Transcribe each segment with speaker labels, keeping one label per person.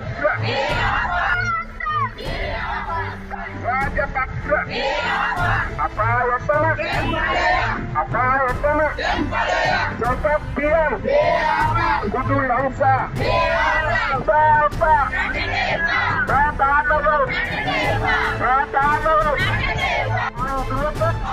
Speaker 1: paksa. Raja paksa. Apa yang salah? Apa yang salah? Tetap diam. Kudu langsa. Bapak. Bapak Anurul. Bapak Anurul.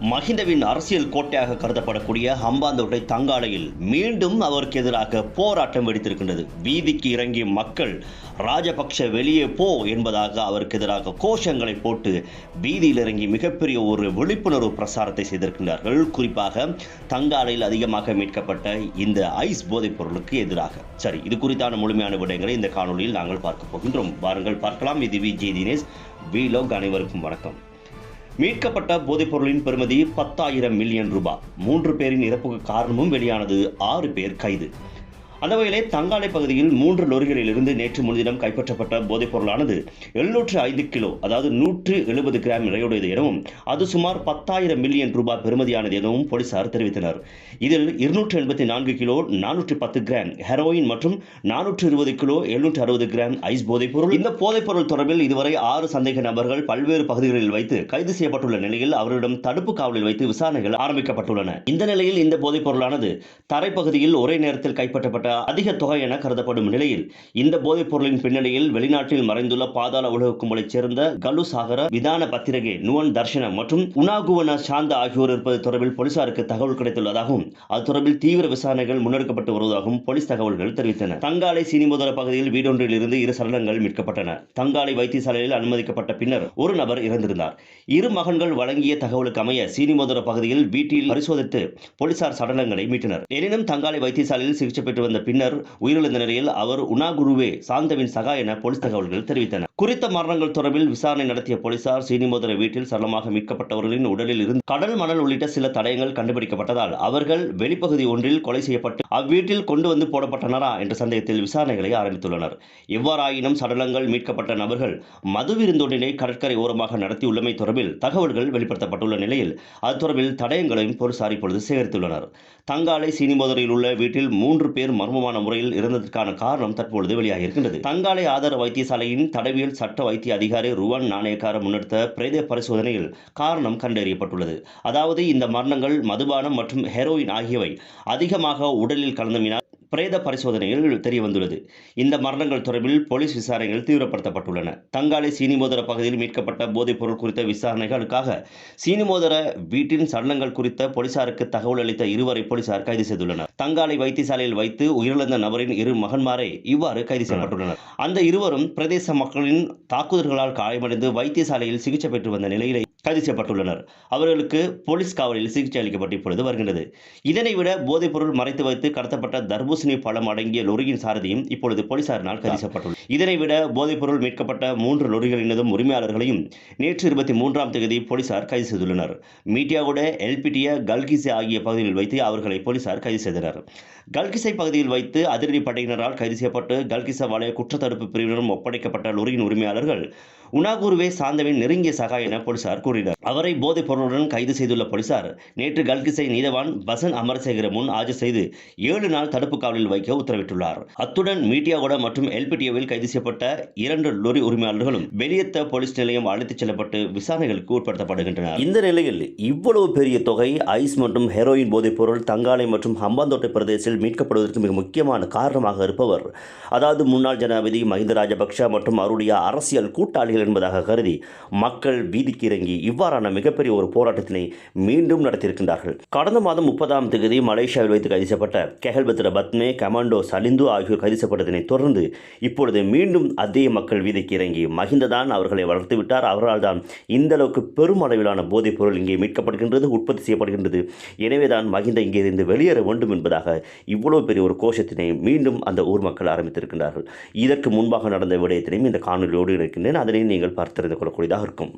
Speaker 2: மஹிந்தவின் அரசியல் கோட்டையாக கருதப்படக்கூடிய ஹம்பாந்தோட்டை தங்காலையில் மீண்டும் அவருக்கு எதிராக போராட்டம் வெடித்திருக்கின்றது. வீதிக்கு இறங்கிய மக்கள் ராஜபக்ஷ வெளியே போ என்பதாக அவருக்கு எதிராக கோஷங்களை போட்டு வீதியில் இறங்கி மிகப்பெரிய ஒரு விழிப்புணர்வு பிரசாரத்தை செய்திருக்கின்றார்கள். குறிப்பாக தங்காலையில் அதிகமாக மீட்கப்பட்ட இந்த ஐஸ் போதைப் பொருளுக்கு எதிராக. சரி இது குறித்தான முழுமையான விடயங்களை இந்த காணொலியில் நாங்கள் பார்க்க போகின்றோம். வாருங்கள் பார்க்கலாம். இது விஜய் தினேஷ். வீலோக் அனைவருக்கும் வணக்கம். மீட்கப்பட்ட போதைப்பொருளின் பெறுமதி பத்தாயிரம் மில்லியன் ரூபாய். மூன்று பேரின் இறப்புக்கு காரணமும் வெளியானது ஆறு பேர் கைது. அந்த வகையிலே தங்காலை பகுதியில் மூன்று லொரிகளிலிருந்து நேற்று முன்தினம் கைப்பற்றப்பட்ட போதைப் பொருளானது எழுநூற்று ஐந்து கிலோ அதாவது நூற்று எழுபது கிராம் நிறையுடையது எனவும் அது சுமார் பத்தாயிரம் மில்லியன் ரூபாய் பெறுமதியானது எனவும் போலீசார் தெரிவித்தனர். இதில் இருநூற்று எண்பத்தி நான்கு கிலோ நானூற்று பத்து கிராம் ஹெரோயின் மற்றும் நானூற்று இருபது கிலோ எழுநூற்று அறுபது கிராம் ஐஸ் போதைப் பொருள். இந்த போதைப் பொருள் தொடர்பில் இதுவரை ஆறு சந்தேக நபர்கள் பல்வேறு பகுதிகளில் வைத்து கைது செய்யப்பட்டுள்ள நிலையில் அவர்களிடம் தடுப்பு காவலில் வைத்து விசாரணைகள் ஆரம்பிக்கப்பட்டுள்ளன. இந்த நிலையில் இந்த போதைப் பொருளானது தரைப்பகுதியில் ஒரே நேரத்தில் கைப்பற்றப்பட்ட அதிக தொகை என கருதப்படும் நிலையில் இந்த போதைப் பொருளின் பின்னணியில் வெளிநாட்டில் மறைந்துள்ள பாதாள உலக கும்பலைச் சேர்ந்த கலு சாகர விதான பத்திரிகை நுவன் தர்ஷன மற்றும் உனாகுவன சாந்த ஆகியோர் இருப்பது தொடர்பில் போலீசாருக்கு தகவல் கிடைத்துள்ளதாகவும் அது தொடர்பில் தீவிர விசாரணைகள் முன்னெடுக்கப்பட்டு வருவதாகவும் போலீஸ் தகவல்கள் தெரிவித்தன. தங்காலை சீனிமுதல பகுதியில் வீடொன்றில் இருந்து இரு சடலங்கள் மீட்கப்பட்டன. தங்காலை வைத்தியசாலையில் அனுமதிக்கப்பட்ட பின்னர் ஒரு நபர் இறந்திருந்தார். இரு மகன்கள் வழங்கிய தகவலுக்கு அமைய சீனிமுதல பகுதியில் வீட்டில் பரிசோதித்து போலீசார் சடலங்களை மீட்டனர். எனினும் தங்காலை வைத்தியசாலையில் சிகிச்சை பெற்று வந்த பின்னர் உயிரிழந்த நிலையில் அவர் உனாகுருவே சாந்தவின் சகா என போலீஸ் தகவல்கள் தெரிவித்தன. குறித்த மரணங்கள் தொடர்பில் விசாரணை நடத்திய போலீசார் சீனிமோதர வீட்டில் சரளமாக மீட்கப்பட்டவர்களின் உடலில் இருந்து கடல் மணல் உள்ளிட்ட சில தடயங்கள் கண்டுபிடிக்கப்பட்டதால் அவர்கள் வெளிப்பகுதி ஒன்றில் கொலை செய்யப்பட்டு அவ்வீட்டில் கொண்டு வந்து போடப்பட்டனரா என்ற சந்தேகத்தில் விசாரணைகளை ஆரம்பித்துள்ளனர். எவ்வாறாயினும் சடலங்கள் மீட்கப்பட்ட நபர்கள் மது விருந்தொன்றினை கடற்கரை ஓரமாக நடத்தியுள்ளமை தொடர்பில் தகவல்கள் வெளிப்படுத்தப்பட்டுள்ள நிலையில் அது தொடர்பில் தடயங்களையும் போலீசார் இப்பொழுது சேகரித்துள்ளனர். தங்காலை சீனிமோதரில் உள்ள வீட்டில் மூன்று பேர் மர்மமான முறையில் இறந்ததற்கான காரணம் தற்பொழுது வெளியாகியிருக்கின்றது. தங்காலை ஆதார வைத்தியசாலையின் தடவியல் சட்ட வைத்திய அதிகாரி ருவன் நாணயக்கார முன்னெடுத்த பிரேத பரிசோதனையில் காரணம் கண்டறியப்பட்டுள்ளது. அதாவது இந்த மரணங்கள் மதுபானம் மற்றும் ஹெரோயின் ஆகியவை அதிகமாக உடலில் கலந்தமினால் பிரேத பரிசோதனையில் தெரிய வந்துள்ளது இந்த மரணங்கள் தொடர்பில் போலீஸ் விசாரணைகள் தீவிரப்படுத்தப்பட்டுள்ளன. தங்காலை சீனிமோதர பகுதியில் மீட்கப்பட்ட போதைப் பொருள் குறித்த விசாரணைகளுக்காக சீனிமோதர வீட்டின் சடலங்கள் குறித்த போலீசாருக்கு தகவல் அளித்த இருவரை போலீசார் கைது செய்துள்ளனர். தங்காலை வைத்தியசாலையில் வைத்து உயிரிழந்த நபரின் இரு மகன்மாரை இவ்வாறு கைது செய்யப்பட்டுள்ளனர். அந்த இருவரும் பிரதேச மக்களின் தாக்குதல்களால் காயமடைந்து வைத்தியசாலையில் சிகிச்சை பெற்று வந்த நிலையிலே கைது செய்யப்பட்டுள்ளனர். அவர்களுக்கு போலீஸ் காவலில் சிகிச்சை அளிக்கப்பட்டு இப்பொழுது வருகின்றது. இதனை விட போதைப் பொருள் மறைத்து வைத்து கடத்தப்பட்ட தர்பூசணி பழம் அடங்கிய லொரியின் சாரதியும் இப்பொழுது போலீசாரினால் கைது செய்யப்பட்டுள்ளது இதனை விட போதைப் பொருள் மீட்கப்பட்ட மூன்று லொரிகளினதும் உரிமையாளர்களையும் நேற்று இருபத்தி மூன்றாம் தேதி போலீசார் கைது செய்துள்ளனர். மீடியாவோட எல்பிடிய கல்கிசே ஆகிய பகுதிகளில் வைத்து அவர்களை போலீசார் கைது செய்தனர். கல்கிசை பகுதியில் வைத்து அதிரடி படையினரால் கைது செய்யப்பட்டு கல்கிச வலய குற்றத்தடுப்பு பிரிவினரும் ஒப்படைக்கப்பட்ட லொரியின் உரிமையாளர்கள் உனாகுருவே சாந்தவின் நெருங்கிய சகா என போலீசார் கூறினர். அவரை போதைப் பொருளுடன் கைது செய்துள்ள போலீசார் நேற்று கல்கிசை நீதவான் பசன் அமரசேகர முன் ஆஜர் செய்து ஏழு நாள் தடுப்பு காவலில் வைக்க உத்தரவிட்டுள்ளார். அத்துடன் மீடியாவோட மற்றும் எல்பிடிஓவில் கைது செய்யப்பட்ட இரண்டு லொரி உரிமையாளர்களும் வெளியத்த போலீஸ் நிலையம் அழைத்துச் செல்லப்பட்டு விசாரணைகளுக்கு உட்படுத்தப்படுகின்றனர். இந்த நிலையில் இவ்வளவு பெரிய தொகை ஐஸ் மற்றும் ஹெரோயின் போதைப் பொருள் தங்காலை மற்றும் ஹம்பாந்தோட்டை பிரதேசத்தில் மீட்கப்படுவதற்கு மிக முக்கியமான காரணமாக இருப்பவர் அதாவது முன்னாள் ஜனாதிபதி மஹிந்த ராஜபக்ஷ மற்றும் அவருடைய அரசியல் கூட்டாளி கூட்டாளிகள் என்பதாக கருதி மக்கள் வீதிக்கு இறங்கி இவ்வாறான மிகப்பெரிய ஒரு போராட்டத்தினை மீண்டும் நடத்தியிருக்கின்றார்கள். கடந்த மாதம் முப்பதாம் தேதி மலேசியாவில் வைத்து கைது செய்யப்பட்ட கெஹல்பத்ர பத்மே கமாண்டோ சலிந்து ஆகியோர் கைது தொடர்ந்து இப்பொழுது மீண்டும் அதே மக்கள் வீதிக்கு இறங்கி மஹிந்ததான் அவர்களை வளர்த்துவிட்டார் அவரால் தான் இந்த அளவுக்கு பெரும் அளவிலான போதைப் பொருள் இங்கே மீட்கப்படுகின்றது உற்பத்தி செய்யப்படுகின்றது. எனவே தான் மஹிந்த இங்கே இருந்து வெளியேற வேண்டும் என்பதாக இவ்வளவு பெரிய ஒரு கோஷத்தினை மீண்டும் அந்த ஊர் மக்கள் ஆரம்பித்திருக்கின்றார்கள். இதற்கு முன்பாக நடந்த விடயத்தினையும் இந்த காணொலியோடு இருக்கின்றேன் அதனை நீங்கள் பார்த்திருந்து கொள்ளக்கூடியதாக இருக்கும்.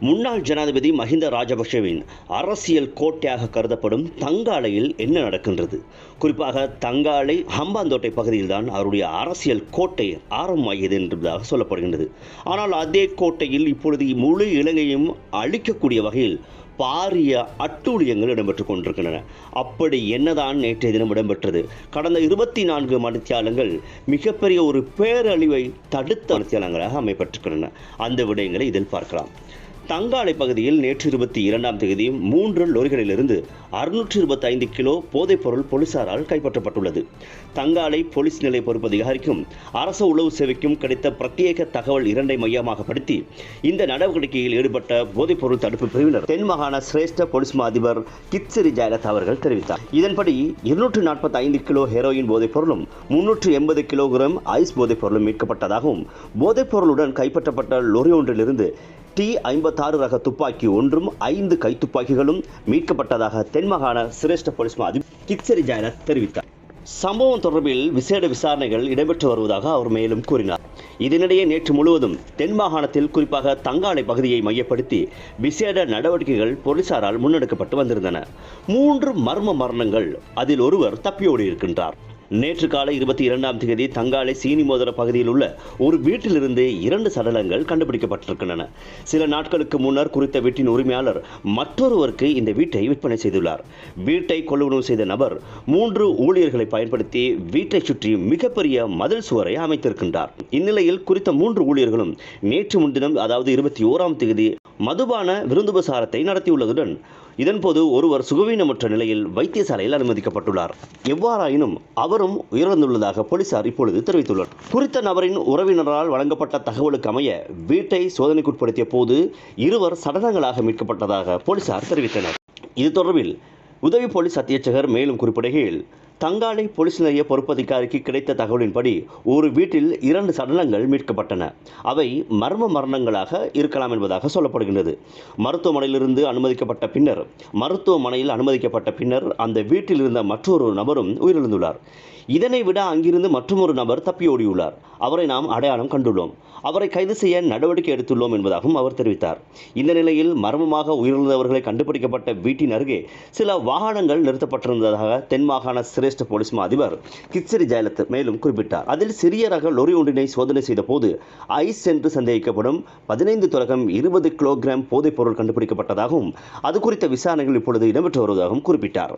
Speaker 2: முன்னாள் ஜனாதிபதி மஹிந்த ராஜபக்ஷவின் அரசியல் கோட்டையாக கருதப்படும் தங்காலையில் என்ன நடக்கின்றது? குறிப்பாக தங்காலை ஹம்பாந்தோட்டை பகுதியில்தான் அவருடைய அரசியல் கோட்டை ஆரம்பமாகியது என்பதாக சொல்லப்படுகின்றது. ஆனால் அதே கோட்டையில் இப்பொழுது முழு இலங்கையும் அழிக்கக்கூடிய வகையில் பாரிய அட்டூழியங்கள் இடம்பெற்றுக் கொண்டிருக்கின்றன. அப்படி என்னதான் நேற்றைய தினம் இடம்பெற்றது? கடந்த இருபத்தி நான்கு மணித்தியாலங்கள் மிகப்பெரிய ஒரு பேரழிவை தடுத்த மணித்தியாலங்களாக அமைப்பட்டிருக்கின்றன. அந்த விடயங்களை இதில் பார்க்கலாம். தங்காலை பகுதியில் நேற்று இருபத்தி இரண்டாம் தேதி மூன்று லொரிகளிலிருந்து அறுநூற்று இருபத்தி ஐந்து கிலோ போதைப்பொருள் போலீசாரால் கைப்பற்றப்பட்டுள்ளது. தங்காலை போலீஸ் நிலைய பொறுப்பு அதிகாரிக்கும். அரச உளவு சேவைக்கும் கிடைத்த பிரத்யேக தகவல் இரண்டை மையமாக படுத்தி இந்த நடவடிக்கையில் ஈடுபட்ட போதைப்பொருள் தடுப்பு பிரிவினர் தென் மாகாண சிரேஷ்ட போலீஸ் மா அதிபர் கித்சிரி ஜெயலலிதா அவர்கள் தெரிவித்தார். இதன்படி இருநூற்று நாற்பத்தி ஐந்து கிலோ ஹெரோயின் போதைப் பொருளும் முன்னூற்று எண்பது கிலோகிராம் ஐஸ் போதைப் பொருளும் மீட்கப்பட்டதாகவும் போதைப் பொருளுடன் கைப்பற்றப்பட்ட லொரி ஒன்றிலிருந்து டி ஐம்பத்தாறு ரக துப்பாக்கி ஒன்றும் ஐந்து கைத்துப்பாக்கிகளும் மீட்கப்பட்டதாக தென்மாகாண சிரேஷ்ட போலீஸ் மா கிச்சரி கித்சரி தெரிவித்தார். சம்பவம் தொடர்பில் விசேட விசாரணைகள் இடம்பெற்று வருவதாக அவர் மேலும் கூறினார். இதனிடையே நேற்று முழுவதும் தென் மாகாணத்தில் குறிப்பாக தங்காலை பகுதியை மையப்படுத்தி விசேட நடவடிக்கைகள் போலீசாரால் முன்னெடுக்கப்பட்டு வந்திருந்தன. மூன்று மர்ம மரணங்கள் அதில் ஒருவர் தப்பியோடி இருக்கின்றார் நேற்று காலை இருபத்தி இரண்டாம் தேதி தங்காலை சீனி மோதர பகுதியில் உள்ள ஒரு வீட்டிலிருந்து இரண்டு சடலங்கள் கண்டுபிடிக்கப்பட்டிருக்கின்றன. சில நாட்களுக்கு முன்னர் குறித்த வீட்டின் உரிமையாளர் மற்றொருவருக்கு இந்த வீட்டை விற்பனை செய்துள்ளார். வீட்டை கொள்வனவு செய்த நபர் மூன்று ஊழியர்களை பயன்படுத்தி வீட்டை சுற்றி மிகப்பெரிய மதில் சுவரை அமைத்திருக்கின்றார். இந்நிலையில் குறித்த மூன்று ஊழியர்களும் நேற்று முன்தினம் அதாவது இருபத்தி ஓராம் தேதி மதுபான விருந்துபசாரத்தை நடத்தியுள்ளதுடன் இதன்போது ஒருவர் சுகவீனமற்ற நிலையில் வைத்தியசாலையில் அனுமதிக்கப்பட்டுள்ளார். எவ்வாறாயினும் அவரும் உயிரிழந்துள்ளதாக போலீசார் இப்பொழுது தெரிவித்துள்ளனர். குறித்த நபரின் உறவினரால் வழங்கப்பட்ட தகவலுக்கு அமைய வீட்டை சோதனைக்குட்படுத்திய போது இருவர் சடலங்களாக மீட்கப்பட்டதாக போலீசார் தெரிவித்தனர். இது தொடர்பில் உதவி போலீஸ் அத்தியட்சகர் மேலும் குறிப்பிடுகையில் தங்காலை போலீஸ் நிலைய பொறுப்பதிகாரிக்கு கிடைத்த தகவலின்படி ஒரு வீட்டில் இரண்டு சடலங்கள் மீட்கப்பட்டன. அவை மர்ம மரணங்களாக இருக்கலாம் என்பதாக சொல்லப்படுகின்றது. மருத்துவமனையிலிருந்து அனுமதிக்கப்பட்ட பின்னர் மருத்துவமனையில் அனுமதிக்கப்பட்ட பின்னர் அந்த வீட்டில் இருந்த மற்றொரு நபரும் உயிரிழந்துள்ளார். இதனை விட அங்கிருந்து மற்றொரு நபர் தப்பியோடியுள்ளார் அவரை நாம் அடையாளம் கண்டுள்ளோம். அவரை கைது செய்ய நடவடிக்கை எடுத்துள்ளோம் என்பதாகவும் அவர் தெரிவித்தார். இந்த நிலையில் மர்மமாக உயிரிழந்தவர்களை கண்டுபிடிக்கப்பட்ட வீட்டின் அருகே சில வாகனங்கள் நிறுத்தப்பட்டிருந்ததாக தென் மாகாண சிரேஷ்ட போலீஸ் மா அதிபர் கிச்சரி ஜெயலத் மேலும் குறிப்பிட்டார். அதில் சிறிய ரக லொரி ஒன்றினை சோதனை செய்த போது ஐஸ் என்று சந்தேகிக்கப்படும் பதினைந்து தொடக்கம் இருபது கிலோகிராம் போதைப் பொருள் கண்டுபிடிக்கப்பட்டதாகவும் அது குறித்த விசாரணைகள் இப்பொழுது இடம்பெற்று வருவதாகவும் குறிப்பிட்டார்.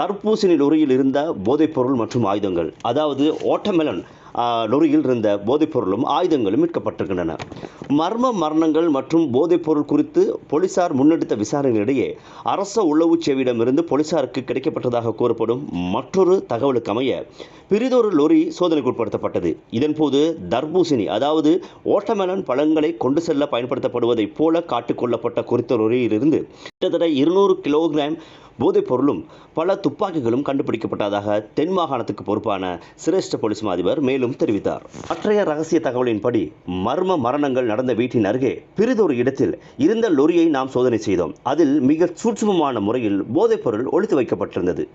Speaker 2: தர்பூசணி லொரியில் இருந்த போதைப் பொருள் மற்றும் ஆயுதங்கள் அதாவது ஓட்டமெலன் நொறியில் இருந்த போதைப்பொருளும் ஆயுதங்களும் மீட்கப்பட்டிருக்கின்றன. மர்ம மரணங்கள் மற்றும் போதைப்பொருள் குறித்து போலீசார் முன்னெடுத்த விசாரணைகளிடையே அரச உளவு சேவையிடமிருந்து போலீசாருக்கு கிடைக்கப்பட்டதாக கூறப்படும் மற்றொரு தகவலுக்கு அமைய பிரிதொரு லொரி சோதனைக்கு உட்படுத்தப்பட்டது. இதன்போது தர்பூசணி அதாவது ஓட்டமெலன் பழங்களை கொண்டு செல்ல பயன்படுத்தப்படுவதைப் போல காட்டுக்கொள்ளப்பட்ட குறித்த லொரியிலிருந்து கிட்டத்தட்ட இருநூறு கிலோகிராம் போதைப் பொருளும் பல துப்பாக்கிகளும் கண்டுபிடிக்கப்பட்டதாக தென் மாகாணத்துக்கு பொறுப்பான சிரேஷ்ட போலீஸ் அதிபர் மேலும் தெரிவித்தார். மற்றைய ரகசிய தகவலின்படி மர்ம மரணங்கள் நடந்த வீட்டின் அருகே பிறிதொரு இடத்தில் இருந்த லொரியை நாம் சோதனை செய்தோம். அதில் மிக சூட்சுமமான முறையில் போதைப் பொருள் ஒழித்து வைக்கப்பட்டிருந்தது.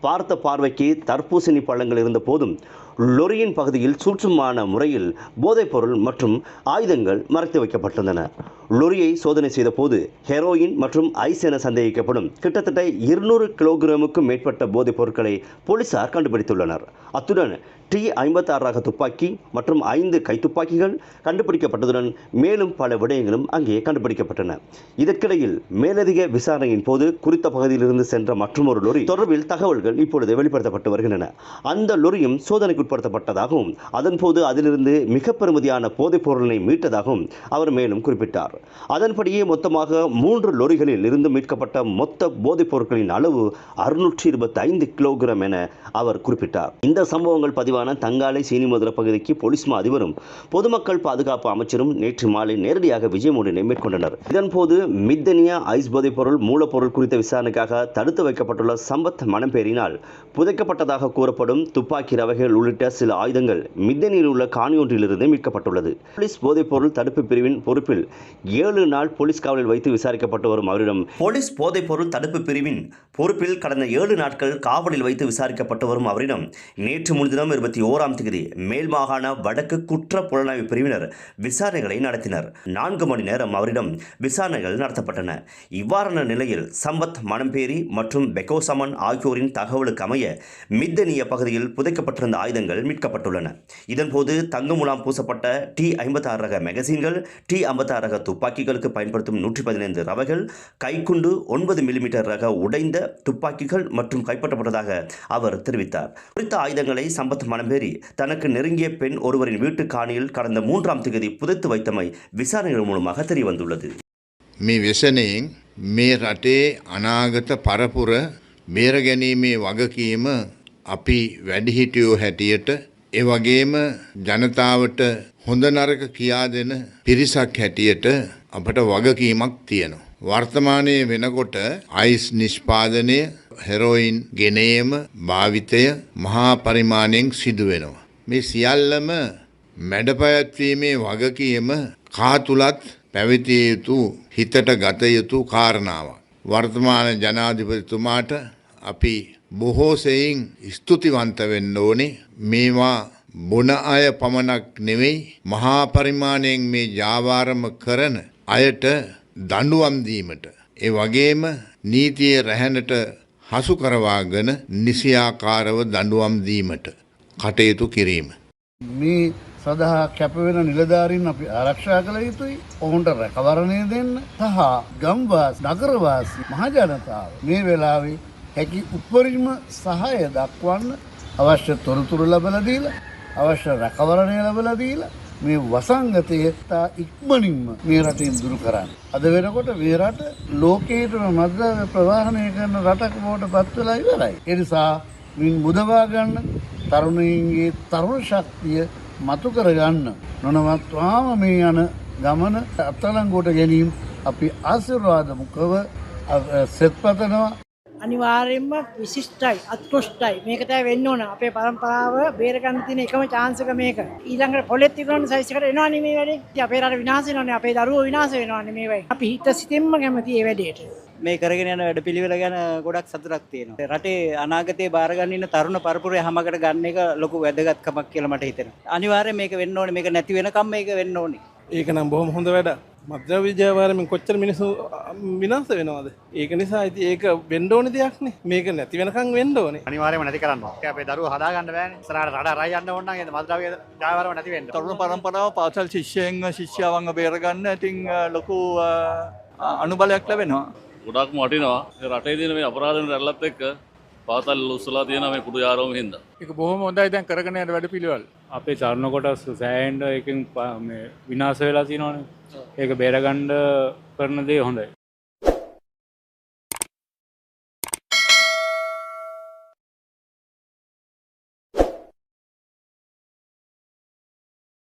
Speaker 2: பார்த்த பார்வைக்கு தர்பூசணி பழங்கள் இருந்த போதும் லொரியின் பகுதியில் சூட்சுமமான முறையில் போதைப்பொருள் மற்றும் ஆயுதங்கள் மறைத்து வைக்கப்பட்டிருந்தன. லொரியை சோதனை செய்த போது ஹெரோயின் மற்றும் ஐஸ் என சந்தேகிக்கப்படும் கிட்டத்தட்ட இருநூறு கிலோகிராமுக்கும் மேற்பட்ட போதைப் பொருட்களை போலீசார் கண்டுபிடித்துள்ளனர். அத்துடன் டி ஐம்பத்தி ஆறு ரக துப்பாக்கி மற்றும் ஐந்து கைத்துப்பாக்கிகள் கண்டுபிடிக்கப்பட்டதுடன் மேலும் பல விடயங்களும் அங்கே கண்டுபிடிக்கப்பட்டன. இதற்கிடையில் மேலதிக விசாரணையின் போது குறித்த பகுதியிலிருந்து சென்ற மற்றொரு லொரி தொடர்பில் தகவல்கள் இப்பொழுது வெளிப்படுத்தப்பட்டு வருகின்றன. அந்த லொரியும் சோதனைக்கு சோதனைக்குட்படுத்தப்பட்டதாகவும் அதன்போது அதிலிருந்து மிக பெருமதியான போதைப் பொருளினை மீட்டதாகவும் அவர் மேலும் குறிப்பிட்டார். அதன்படியே மொத்தமாக மூன்று லொரிகளில் இருந்து மீட்கப்பட்ட மொத்த போதைப் பொருட்களின் அளவு அறுநூற்றி இருபத்தி ஐந்து கிலோகிராம் என அவர் குறிப்பிட்டார். இந்த சம்பவங்கள் பதிவான தங்காலை சீனிமதுர பகுதிக்கு போலீஸ் மா அதிபரும் பொதுமக்கள் பாதுகாப்பு அமைச்சரும் நேற்று மாலை நேரடியாக விஜயமுடினை மேற்கொண்டனர். இதன்போது மித்தனியா ஐஸ் போதைப் பொருள் மூலப்பொருள் குறித்த விசாரணைக்காக தடுத்து வைக்கப்பட்டுள்ள சம்பத் மனம்பேரினால் புதைக்கப்பட்டதாக கூறப்படும் துப்பாக்கி ரவைகள் உள்ளிட்ட உள்ளிட்ட சில ஆயுதங்கள் மித்தனியில் உள்ள காணியொன்றிலிருந்து மீட்கப்பட்டுள்ளது. போலீஸ் போதைப்பொருள் தடுப்பு பிரிவின் பொறுப்பில் ஏழு நாள் போலீஸ் காவலில் வைத்து விசாரிக்கப்பட்டு வரும் அவரிடம் போலீஸ் போதைப்பொருள் தடுப்பு பிரிவின் பொறுப்பில் கடந்த ஏழு நாட்கள் காவலில் வைத்து விசாரிக்கப்பட்டு வரும் அவரிடம் நேற்று முன்தினம் இருபத்தி ஓராம் தேதி மேல் மாகாண வடக்கு குற்ற புலனாய்வு பிரிவினர் விசாரணைகளை நடத்தினர். நான்கு மணி நேரம் அவரிடம் விசாரணைகள் நடத்தப்பட்டன. இவ்வாறான நிலையில் சம்பத் மணம்பேரி மற்றும் பெகோசமன் ஆகியோரின் தகவலுக்கு அமைய மித்தனிய பகுதியில் புதைக்கப்பட்டிருந்த ஆயுதங்கள் மீட்கப்பட்டுள்ளன இதன்போது தங்க முலாம் பூசப்பட்ட டி ஐம்பத்தாறு ரக மேகசின்கள் டி ஐம்பத்தாறு ரக துப்பாக்கிகளுக்கு பயன்படுத்தும் நூற்றி பதினைந்து ரவைகள் கைக்குண்டு ஒன்பது மில்லிமீட்டர் ரக உடைந்த துப்பாக்கிகள் மற்றும் கைப்பற்றப்பட்டதாக அவர் தெரிவித்தார் குறித்த ஆயுதங்களை சம்பத் மணம்பேரி தனக்கு நெருங்கிய பெண் ஒருவரின் வீட்டு காணியில் கடந்த மூன்றாம் தேதி புதைத்து வைத்தமை விசாரணைகள் மூலமாக தெரியவந்துள்ளது
Speaker 3: මේ වෙසනයෙන් මේ රටේ අනාගත පරපුර බේරගැනීමේ වගකීම අපි වැඩිහිටියෝ හැටියට ඒ වගේම ජනතාවට හොඳ නරක කියා දෙන පිරිසක් හැටියට අපට වගකීමක් තියෙනවා. වර්තමානයේ වෙනකොට අයිස් නිෂ්පාදනය හෙරෝයින් ගෙනේම භාවිතය මහා පරිමාණයෙන් සිදු වෙනවා. මේ සියල්ලම මැඩපැවැත්වීමේ වගකීම කාතුලත් පැවිතිය යුතු හිතට ගත යුතු කාරණාවක්. වර්තමාන ජනාධිපතිතුමාට අපි බොහෝසෙයින් ස්තුතිවන්ත වෙන්න ඕනේ මේවා බොන අය පමණක් නෙවෙයි මහා පරිමාණයෙන් මේ ජාවාරම කරන අයට දඩුවම් දීමට. ඒ වගේම නීතියේ රැහැනට හසු කරවාගෙන නිසියාකාරව දඩුවම් දීමට කටයුතු කිරීම.
Speaker 4: මේ සඳහා කැපවෙන නිලධාරීන් අපි ආරක්ෂා කළ යුතුයි ඔවුන්ට රැකවරණය දෙන්න සහ ගම්වාස් නගරවාසි මහජනතාව මේ වෙලාවේ හැකි උපරිම සහය දක්වන්න අවශ්‍ය තොරතුරු ලබලදීල අවශ්‍ය රැකවරණය ලබලදීලා මේ වසංගතය එත්තා ඉක්මනින්ම මේ රටින් දුරු කරන්න. අද වෙනකොට මේ රට ලෝකේටම මද්‍රව්‍ය ප්‍රවාහනය කරන රටක් බවට පත්වෙලා ඉවරයි. එනිසා මින් මුදවා ගන්න තරුණයින්ගේ තරුණ ශක්තිය මතු කරගන්න නොනවත්වාම මේ යන ගමන අත්තලංගෝට ගැනීම් අපි ආසිර්වාදමුකව සෙත්පතනවා
Speaker 5: අනිවාර්යෙන්ම විශිෂ්ටයි අත්කෘෂ්ටයි මේකතයි වෙන්න ඕන අපේ පරම්පරාව බේරගන්න තියෙන එකම චාන්සක මේක ඊළඟට පොලෙත් තිබුණාට සයිසකට එනවා නේ මේ වැඩේ. ඉතින් අපේ රට විනාශ වෙනවානේ අපේ දරුවෝ විනාශ වෙනවානේ මේ වෙයි. අපි හිත සිතෙන්ම කැමති මේ වැඩේට.
Speaker 6: මේ කරගෙන යන වැඩ පිළිවෙල ගැන ගොඩක් සතුටක් තියෙනවා. රටේ අනාගතයේ බාරගන්න ඉන්න තරුණ පරපුරේ හැමකට ගන්න එක ලොකු වැදගත්කමක් කියලා මට හිතෙනවා. අනිවාර්යයෙන් මේක වෙන්න ඕනේ. මේක නැති වෙනකම් මේක වෙන්න ඕනේ.
Speaker 7: ඒක නම් බොහොම හොඳ වැඩ මද්‍ර විජයවාරමින් කොච්චර මිනිසු විනාස වෙනවාද ඒක නිසා ඇති ඒක වෙන්ඩෝනි දෙයක්නේ මේක නැති වෙනකං වෙන්ඩ ඕනේ
Speaker 8: අනිවාර්යයෙන්ම නැති කරන්න. අපේ දරුවෝ හදාගන්න බෑනේ. ඉස්සරහට රට රයි යන්න ඕන නම් ඒ මද්‍රව්‍ය ජයවරම නැති වෙන්න.
Speaker 9: තරුණ පරම්පරාව පාසල් ශිෂ්‍යයෙන් ශිෂ්‍යාවන්ග බේරගන්න ඉතින් ලොකු අනුබලයක් ලැබෙනවා.
Speaker 10: ගොඩක් වටිනවා රටේ දින මේ අපරාධන රැල්ලත් එක්ක පාතල් උස්සලා තියෙන මේ කුඩු යාරෝම හින්දා.
Speaker 7: එක බොහොම හොඳයි. දැන් කරගෙන යන වැඩ පිළිවල්.
Speaker 11: අපේ චරණ කොටස් සෑන්ඩ එකින් විනාස වෙලා තිනවන ඒක බේරගණ්ඩ කරන දේ හොඳයි